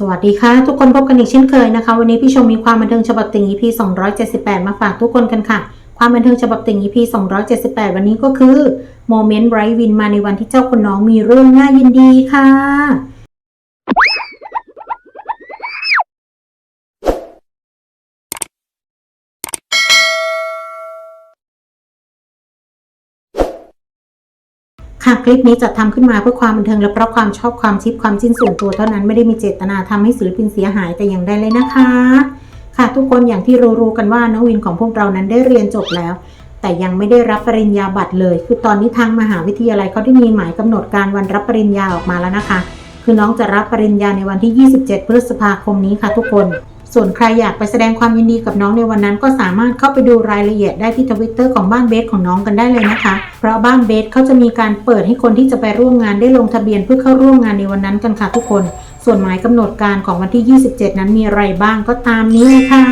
สวัสดีค่ะ ทุกคนพบกันอีกเช่นเคยนะคะ วันนี้พี่ชมมีความบันเทิงฉบับติ่ง EP 278 มาฝากทุกคนกันค่ะ ความบันเทิงฉบับติ่ง EP 278 วันนี้ก็คือโมเมนต์ไบรท์วินมาในวันที่เจ้าคุณน้องมีเรื่องน่ายินดีค่ะ ค่ะคลิปนี้จัดทำขึ้นมาเพื่อความบันเทิงและเพราะความชอบความชิปความจิ้นส่วนตัวเท่านั้นไม่ได้มีเจตนาทำให้ศิลปินเสียหายแต่อย่างใดเลยนะคะ ค่ะทุกคนอย่างที่รู้ๆกันว่าน้องวินของพวกเรานั้นได้เรียนจบแล้ว แต่ยังไม่ได้รับปริญญาบัตรเลย คือตอนนี้ทางมหาวิทยาลัยเขาได้มีหมายกำหนดการวันรับปริญญาออกมาแล้วนะคะ คือน้องจะรับปริญญาในวันที่ 27 พฤษภาคมนี้ค่ะทุกคน ส่วนใครอยากไปแสดงความยินดีกับน้องในวันนั้นก็สามารถเข้าไปดูรายละเอียดได้ที่ทวิตเตอร์ของบ้านเบสของน้องกันได้เลยนะคะ เพราะบ้านเบสเขาจะมีการเปิดให้คนที่จะไปร่วมงานได้ลงทะเบียนเพื่อเข้าร่วมงานในวันนั้นกันค่ะทุกคน ส่วนหมายกำหนดการของวันที่ 27 นั้นมีอะไรบ้างก็ตามนี้เลยค่ะ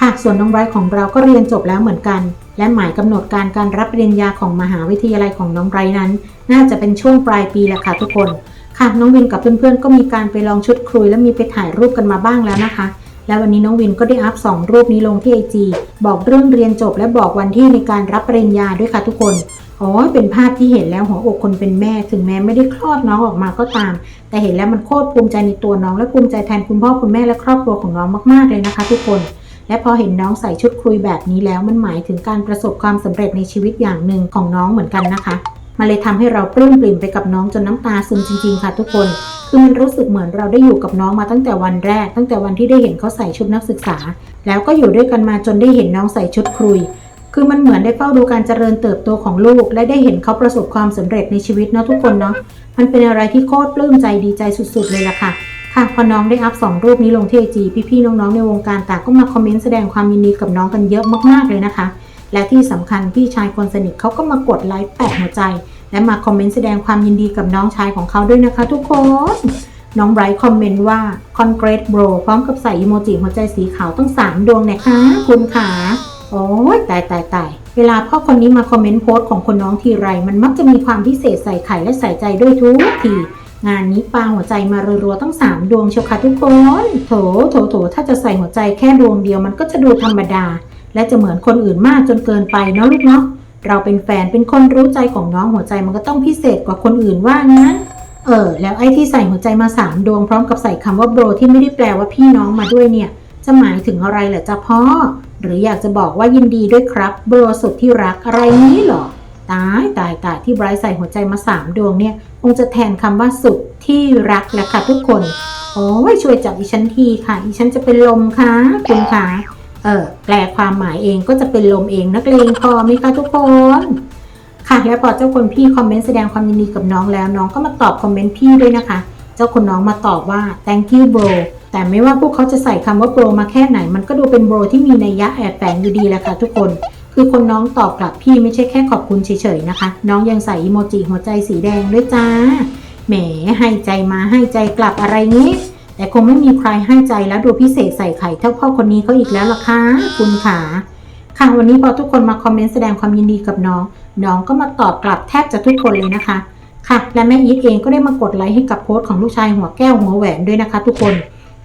ค่ะ ส่วนน้องไบรท์ของเราก็เรียนจบแล้วเหมือนกัน และหมายกำหนดการการรับปริญญาของมหาวิทยาลัยของน้องไบรท์นั้น น่าจะเป็นช่วงปลายปีแหละค่ะทุกคนค่ะน้องวินกับเพื่อนๆก็มีการไปลองชุดครุยและมีไปถ่ายรูปกันมาบ้างแล้วนะคะ และวันนี้น้องวินก็ได้อัพสองรูปนี้ลงที่ไอจีบอกเรื่องเรียนจบและบอกวันที่ในการรับปริญญาด้วยค่ะทุกคนอ้ยเป็นภาพที่เห็นแล้วหัวอกคนเป็นแม่ ถึงแม้ไม่ได้คลอดน้องออกมาก็ตาม แต่เห็นแล้วมันโคตรภูมิใจในตัวน้อง และภูมิใจแทนคุณพ่อคุณแม่และครอบครัวของน้องมากๆเลยนะคะ ทุกคน และพอเห็นน้องใส่ชุดคุยแบบนี้แล้วมันหมายถึงการประสบความสำเร็จในชีวิตอย่างหนึ่งของน้องเหมือนกันนะคะ มันเลยทำให้เราปลื้มปริ่มไปกับน้องจนน้ำตาซึมจริง ๆ ค่ะทุกคน คือมันรู้สึกเหมือนเราได้อยู่กับน้องมาตั้งแต่วันแรก ตั้งแต่วันที่ได้เห็นเขาใส่ชุดนักศึกษา แล้วก็อยู่ด้วยกันมาจนได้เห็นน้องใส่ชุดครุย คือมันเหมือนได้เฝ้าดูการเจริญเติบโตของลูก และได้เห็นเขาประสบความสำเร็จในชีวิตเนาะทุกคนเนาะ มันเป็นอะไรที่โคตรปลื้มใจดีใจสุด ๆ เลยล่ะค่ะค่ะพอน้องได้อัพสองรูปนี้ลงที่ไอจีพี่ๆน้องๆในวงการต่างก็มาคอมเมนต์แสดงความยินดีกับน้องกันเยอะมากๆเลยนะคะ และที่สำคัญพี่ชายคนสนิทเขาก็มากดไลค์แปะหัวใจ และมาคอมเมนต์แสดงความยินดีกับน้องชายของเขาด้วยนะคะทุกคน น้องไบรท์คอมเมนต์ว่า Congrats bro พร้อมกับใส่อีโมจิหัวใจสีขาวตั้ง3ดวงนะคะคุณขาโอ้ยตายตายตายเวลาพ่อคนนี้มาคอมเมนต์โพสต์ของคนน้องทีไร มันมักจะมีความพิเศษใส่ไข่และใส่ใจด้วยทุกทีงานนี้ปาหัวใจมารัวๆตั้ง 3 ดวงเชียวค่ะทุกคน โถ โถ โถ ถ้าจะใส่หัวใจแค่ดวงเดียวมันก็จะดูธรรมดา และจะเหมือนคนอื่นมากจนเกินไปเนาะลูกเนาะ เราเป็นแฟนเป็นคนรู้ใจของน้องหัวใจมันก็ต้องพิเศษกว่าคนอื่นว่างั้น เออ แล้วไอ้ที่ใส่หัวใจมาสามดวงพร้อมกับใส่คำว่าโบรที่ไม่ได้แปลว่าพี่น้องมาด้วยเนี่ย จะหมายถึงอะไรเหรอจ๊ะพ่อ หรืออยากจะบอกว่ายินดีด้วยครับโบรสุดที่รักอะไรนี้เหรอ ตายตายตายที่ไบรท์ใส่หัวใจมาสามดวงเนี่ยคงจะแทนคำว่าสุดที่รักแหละค่ะทุกคน โอ้ยช่วยจับอีฉันทีค่ะ อีฉันจะเป็นลมค่ะคุณค่ะ เออแปลความหมายเองก็จะเป็นลมเองนักเลงพอไหมคะทุกคนค่ะแล้วพอเจ้าคนพี่คอมเมนต์แสดงความยินดีกับน้องแล้วน้องก็มาตอบคอมเมนต์พี่ด้วยนะคะ เจ้าคนน้องมาตอบว่า thank you bro แต่ไม่ว่าพวกเขาจะใส่คำว่า bro มาแค่ไหน มันก็ดูเป็น bro ที่มีนัยยะแอบแฝงอยู่ดีแหละค่ะทุกคน คือคนน้องตอบกลับพี่ไม่ใช่แค่ขอบคุณเฉยๆนะคะ น้องยังใส่อีโมจิหัวใจสีแดงด้วยจ้า แหมให้ใจมาให้ใจกลับอะไรงี้ แต่คงไม่มีใครให้ใจแล้วดูพิเศษใส่ไข่เท่าพ่อคนนี้เขาอีกแล้วล่ะค่ะคุณขาค่ะวันนี้พอทุกคนมาคอมเมนต์แสดงความยินดีกับน้อง น้องก็มาตอบกลับแทบจะทุกคนเลยนะคะ ค่ะ และแม่อีทเองก็ได้มากดไลค์ให้กับโพสต์ของลูกชายหัวแก้วหัวแหวนด้วยนะคะ ทุกคน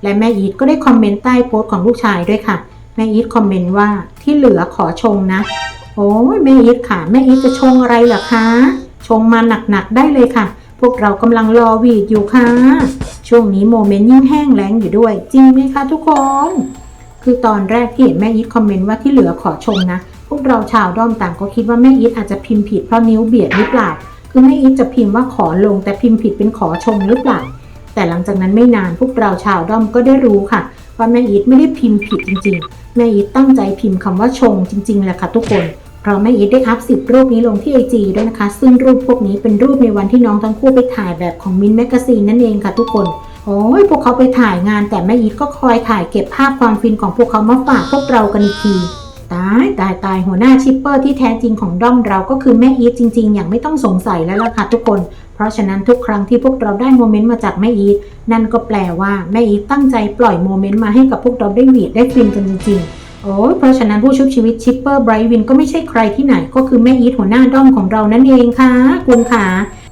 และแม่อีทก็ได้คอมเมนต์ใต้โพสต์ของลูกชายด้วยค่ะ แม่อีทคอมเมนต์ว่าที่เหลือขอชงนะ โอ้ยแม่อีทค่ะ แม่อีทจะชงอะไรเหรอคะ ชงมาหนักๆได้เลยค่ะ พวกเรากำลังรอวีดอยู่ค่ะ ช่วงนี้โมเมนต์ยิ่งแห้งแล้งอยู่ด้วย จริงไหมคะทุกคน คือตอนแรกที่เห็นแม่อีทคอมเมนต์ว่าที่เหลือขอชงนะ พวกเราชาวด้อมต่างก็คิดว่าแม่อีทอาจจะพิมพ์ผิดเพราะนิ้วเบียดหรือเปล่า คือแม่อีทจะพิมพ์ว่าขอลงแต่พิมพ์ผิดเป็นขอชงหรือเปล่า แต่หลังจากนั้นไม่นานพวกเราชาวด้อมก็ได้รู้ค่ะว่าแม่อีทไม่ได้พิมพ์ผิดจริง ๆ แม่อีทตั้งใจพิมพ์คำว่าชงจริงๆแหละค่ะทุกคน เพราะแม่อีทได้อัพสิบรูปนี้ลงที่ไอจีด้วยนะคะ ซึ่งรูปพวกนี้เป็นรูปในวันที่น้องทั้งคู่ไปถ่ายแบบของมินแมกซีนนั่นเองค่ะทุกคนโอ้ยพวกเขาไปถ่ายงานแต่แม่อีทก็คอยถ่ายเก็บภาพความฟินของพวกเขามาฝากพวกเรากันอีกทีตายตายตายหัวหน้าชิปเปอร์ที่แท้จริงของด้อมเราก็คือแม่อีทจริง ๆ อย่างไม่ต้องสงสัยแล้วล่ะค่ะทุกคน เพราะฉะนั้นทุกครั้งที่พวกเราได้โมเมนต์มาจากแม่อีทนั่นก็แปลว่าแม่อีทตั้งใจปล่อยโมเมนต์มาให้กับพวกเราได้หวีดได้ฟินกันจริงๆ โอ้ยเพราะฉะนั้นผู้ชุบชีวิตชิปเปอร์ไบรท์วินก็ไม่ใช่ใครที่ไหน ก็คือแม่อีทหัวหน้าด้อมของเรานั่นเองค่ะ คุณค่ะ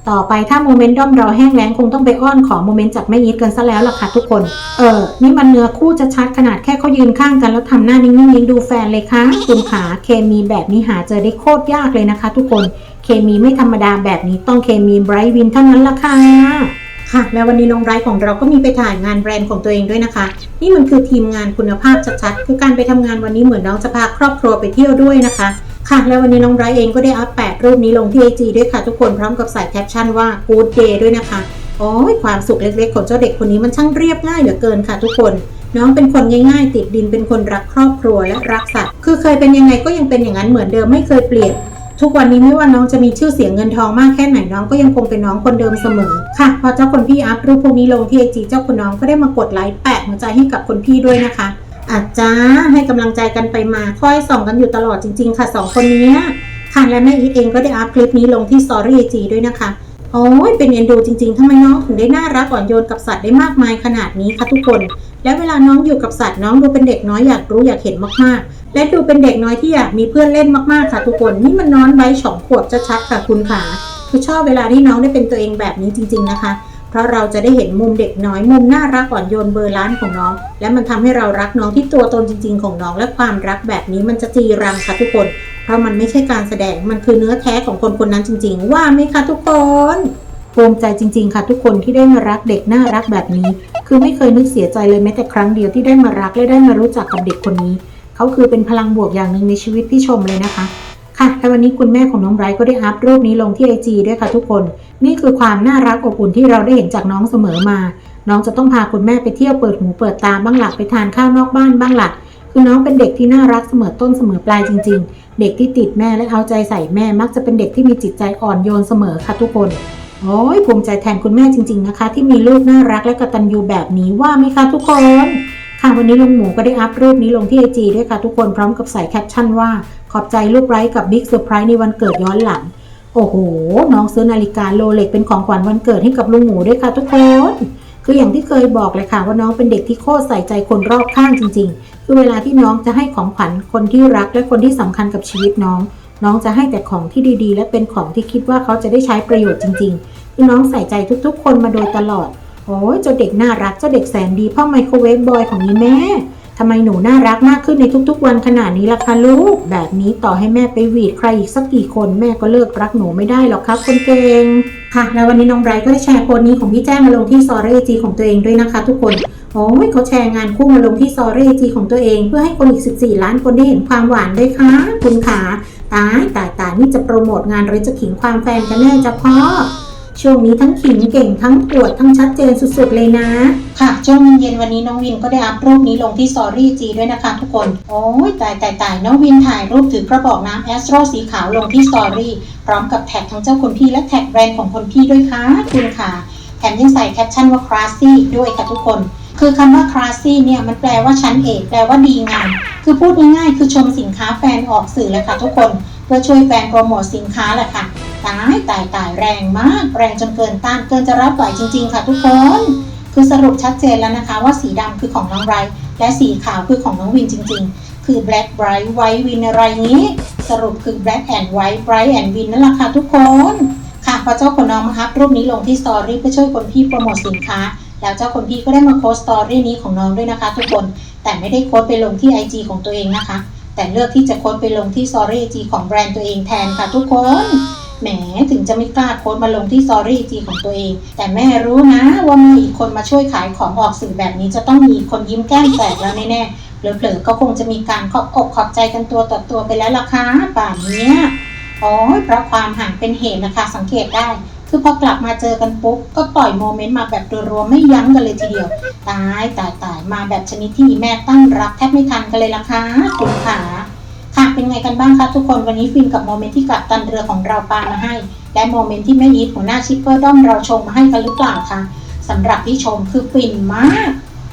ต่อไปถ้าโมเมนต์ด้อมเราแห้งแล้งคงต้องไปอ้อนขอโมเมนต์จากแม่อีทกันซะแล้วล่ะค่ะทุกคน เออ นี่มันเนื้อคู่จะชัดขนาดแค่เขายืนข้างกันแล้วทำหน้านิ่งๆยิงดูแฟนเลยค่ะ คุณขาเคมีแบบนี้หาเจอได้โคตรยากเลยนะคะ ทุกคน เคมีไม่ธรรมดาแบบนี้ต้องเคมีไบรท์วินเท่านั้นล่ะค่ะ ค่ะแล้ววันนี้น้องไรท์ของเราก็มีไปถ่ายงานแบรนด์ของตัวเองด้วยนะคะ นี่มันคือทีมงานคุณภาพชัดๆคือการไปทำงานวันนี้เหมือนน้องจะพาครอบครัวไปเที่ยวด้วยนะคะ ค่ะ แล้ววันนี้น้องไรท์เองก็ได้อัพแปดรูปนี้ลงที่ไอจีด้วยค่ะ ทุกคนพร้อมกับใส่แคปชั่นว่า good day ด้วยนะคะโอ้ยความสุขเล็กๆของเจ้าเด็กคนนี้มันช่างเรียบง่ายเหลือเกินค่ะ ทุกคนน้องเป็นคนง่ายๆ ติดดินเป็นคนรักครอบครัวและรักสัตว์คือเคยเป็นยังไงก็ยังเป็นอย่างนั้นเหมือนเดิมไม่เคยเปลี่ยน ทุกวันนี้ไม่ว่าน้องจะมีชื่อเสียงเงินทองมากแค่ไหนน้องก็ยังคงเป็นน้องคนเดิมเสมอค่ะ พอเจ้าคนพี่อัพรูปพวกนี้ลงที่ไอจีเจ้าคนน้องก็ได้มากดไลค์แปะหัวใจให้กับคนพี่ด้วยนะคะอาจจะให้กำลังใจกันไปมาคอยส่องกันอยู่ตลอดจริง ๆ ค่ะสองคนนี้ค่ะและแม่อีทเองก็ได้อัพคลิปนี้ลงที่สตอรี่ไอจีด้วยนะคะโอ้ยเป็นเอ็นดูจริงๆทำไมน้องถึงได้น่ารักอ่อนโยนกับสัตว์ได้มากมายขนาดนี้คะทุกคน และเวลาน้องอยู่กับสัตว์น้องดูเป็นเด็กน้อยอยากรู้อยากเห็นมากๆ และดูเป็นเด็กน้อยที่อยากมีเพื่อนเล่นมากๆค่ะทุกคน นี่มันน้อนใบสองขวบชัดค่ะคุณขาคือชอบเวลาที่น้องได้เป็นตัวเองแบบนี้จริง ๆนะคะ เพราะเราจะได้เห็นมุมเด็กน้อยมุมน่ารักอ่อนโยนเบอร์ล้านของน้อง และมันทำให้เรารักน้องที่ตัวตนจริง ๆ ของน้อง และความรักแบบนี้มันจะจีรังค่ะทุกคน เพราะมันไม่ใช่การแสดงมันคือเนื้อแท้ของคนคนนั้นจริง ๆ ว่าไหมคะทุกคนภูมิใจจริง ๆ ค่ะ ทุกคนที่ได้มารักเด็กน่ารักแบบนี้ คือไม่เคยนึกเสียใจเลยแม้แต่ครั้งเดียวที่ได้มารักและได้มารู้จักกับเด็กคนนี้ เขาคือเป็นพลังบวกอย่างหนึ่งในชีวิตพี่ชมเลยนะคะ ค่ะและวันนี้คุณแม่ของน้องไบรท์ก็ได้อัพรูปนี้ลงที่ไอจีด้วยค่ะทุกคน นี่คือความน่ารักอบอุ่นที่เราได้เห็นจากน้องเสมอมา น้องจะต้องพาคุณแม่ไปเที่ยวเปิดหูเปิดตาบ้างหลักไปทานข้าวนอกบ้านบ้างหลักคือน้องเป็นเด็กที่น่ารักเสมอต้นเสมอปลายจริง ๆ เด็กที่ติดแม่และเอาใจใส่แม่มักจะเป็นเด็กที่มีจิตใจอ่อนโยนเสมอค่ะทุกคนโอ้ยภูมิใจแทนคุณแม่จริง ๆนะคะ ที่มีลูกน่ารักและกตัญญูแบบนี้ว่าไหมคะทุกคน ค่ะวันนี้ลุงหมูก็ได้อัพรูปนี้ลงที่ไอจีด้วยค่ะทุกคนพร้อมกับใส่แคปชั่นว่า ขอบใจลูกไร้กับบิ๊กเซอร์ไพรส์ในวันเกิดย้อนหลัง โอ้โห น้องซื้อนาฬิกาโรเล็กเป็นของขวัญวันเกิดให้กับลุงหมูด้วยค่ะทุกคนคืออย่างที่เคยบอกเลยค่ะว่าน้องเป็นเด็กที่โคตรใส่ใจคนรอบข้างจริง ๆ คือเวลาที่น้องจะให้ของขวัญคนที่รักและคนที่สำคัญกับชีวิตน้อง น้องจะให้แต่ของที่ดีๆ และเป็นของที่คิดว่าเขาจะได้ใช้ประโยชน์จริงๆคือน้องใส่ใจทุกๆ คนมาโดยตลอด โอ้ยเจ้าเด็กน่ารักเจ้าเด็กแสนดีพ่อไมโครเวฟบอยของนี้แม่ทำไมหนูน่ารักมากขึ้นในทุกๆวันขนาดนี้ล่ะคะลูก แบบนี้ต่อให้แม่ไปหวีดใครอีกสักกี่คนแม่ก็เลิกรักหนูไม่ได้หรอกครับคนเก่งค่ะ แล้ววันนี้น้องไบรท์ก็ได้แชร์โพสต์นี้ของพี่แจ้งมาลงที่ซอรี่จีของตัวเองด้วยนะคะทุกคนโอ้ยเขาแชร์งานคู่มาลงที่ซอรี่จีของตัวเอง เพื่อให้คนอีก 14 ล้านคนได้เห็นความหวานด้วยค่ะคุณขาตายตายตายนี่จะโปรโมทงานหรือจะขิงความแฟนกันแน่จ้ะพ่อ ช่วงนี้ทั้งขิงเก่งทั้งปวดทั้งชัดเจนสุดๆเลยนะ ค่ะช่วงเย็นวันนี้น้องวินก็ได้อัพรูปนี้ลงที่สอรี่จีด้วยนะคะทุกคน โอ้ยตายตายตายน้องวินถ่ายรูปถือกระบอกน้ำแอสโตรสีขาวลงที่สอรี่พร้อมกับแท็กทั้งเจ้าคนพี่และแท็กแบรนด์ของคนพี่ด้วยค่ะคุณค่ะ แถมยังใส่แคปชั่นว่า classy ด้วยค่ะทุกคนคือคำว่า classy เนี่ยมันแปลว่าชั้นเอกแปลว่าดีงามคือพูดง่ายๆ คือชมสินค้าแฟนออกสื่อแหละค่ะทุกคน เพื่อช่วยแฟนโปรโมทสินค้าแหละค่ะ ตายตายตายแรงมาก แรงจนเกินต้านเกินจะรับไหวจริง ๆ ค่ะทุกคน คือสรุปชัดเจนแล้วนะคะว่าสีดำคือของน้องไรและสีขาวคือของน้องวินจริง ๆ คือ black bright white win อะไรงี้ สรุปคือ black and white bright and win นั่นแหละค่ะทุกคนค่ะพอเจ้าคนน้องมาอัพรูปนี้ลงที่สตอรี่เพื่อช่วยคนพี่โปรโมทสินค้า แล้วเจ้าคนพี่ก็ได้มาโพสต์สตอรี่นี้ของน้องด้วยนะคะ ทุกคนแต่ไม่ได้โพสต์ไปลงที่ IG ของตัวเองนะคะ แต่เลือกที่จะโค้ดไปลงที่สตอรี่จีของแบรนด์ตัวเองแทนค่ะทุกคน แหมถึงจะไม่กล้าโค้ดมาลงที่สอรี่จีของตัวเอง แต่แม่รู้นะว่ามีอีกคนมาช่วยขายของออกสื่อแบบนี้จะต้องมีคนยิ้มแก้มแตกแล้วแน่ๆเผลอๆก็คงจะมีการขอบอกขอบใจกันตัวต่อตัวไปแล้วล่ะค่ะป่านเนี้ยโอ้ยเพราะความห่างเป็นเหตุนะคะสังเกตได้ คือพอกลับมาเจอกันปุ๊บก็ปล่อยโมเมนต์มาแบบรัวๆไม่ยั้งกันเลยทีเดียว ตายตายตายมาแบบชนิดที่แม่ตั้งรับแทบไม่ทันกันเลยล่ะค่ะคุณขา เป็นไงกันบ้างคะทุกคนวันนี้ฟินกับโมเมนต์ที่กับตันเรือของเราปามาให้ และโมเมนต์ที่แม่อีทหัวหน้าชิปเปอร์ด้อมเราชมมาให้กันหรือเปล่าคะสำหรับที่ชมคือฟินมาก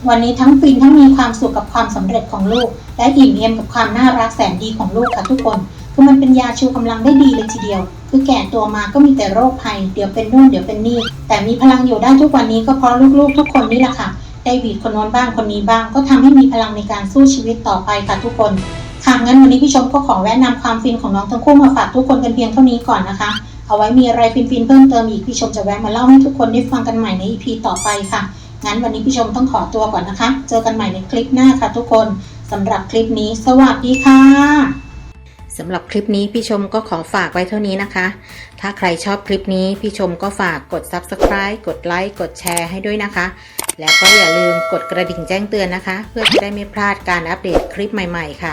วันนี้ทั้งฟินทั้งมีความสุขกับความสำเร็จของลูก และอิ่มเอมกับความน่ารักแสนดีของลูกค่ะทุกคนคือมันเป็นยาชูกำลังได้ดีเลยทีเดียว คือแก่ตัวมาก็มีแต่โรคภัย เดี๋ยวเป็นนู่นเดี๋ยวเป็นนี่ แต่มีพลังอยู่ได้ทุกวันนี้ก็เพราะลูกๆ ทุกคนนี่แหละค่ะ ได้วีดคนโน้นบ้างคนนี้บ้าง ก็ทำให้มีพลังในการสู้ชีวิตต่อไปค่ะทุกคน ค่ะงั้นวันนี้พี่ชมก็ขอแวะนำความฟินของน้องทั้งคู่มาฝากทุกคนกันเพียงเท่านี้ก่อนนะคะ เอาไว้มีอะไรฟินๆเพิ่มเติมอีกพี่ชมจะแวะมาเล่าให้ทุกคนได้ฟังกันใหม่ใน EP ต่อไปค่ะ งั้นวันนี้พี่ชมต้องขอตัวก่อนนะคะ เจอกันใหม่ในคลิปหน้าค่ะ ทุกคนสำหรับคลิปนี้ สวัสดีค่ะสำหรับคลิปนี้พี่ชมก็ขอฝากไว้เท่านี้นะคะ ถ้าใครชอบคลิปนี้พี่ชมก็ฝากกด Subscribe กดไลค์กดแชร์ให้ด้วยนะคะ แล้วก็อย่าลืมกดกระดิ่งแจ้งเตือนนะคะ เพื่อจะได้ไม่พลาดการอัปเดตคลิปใหม่ ๆ ค่ะ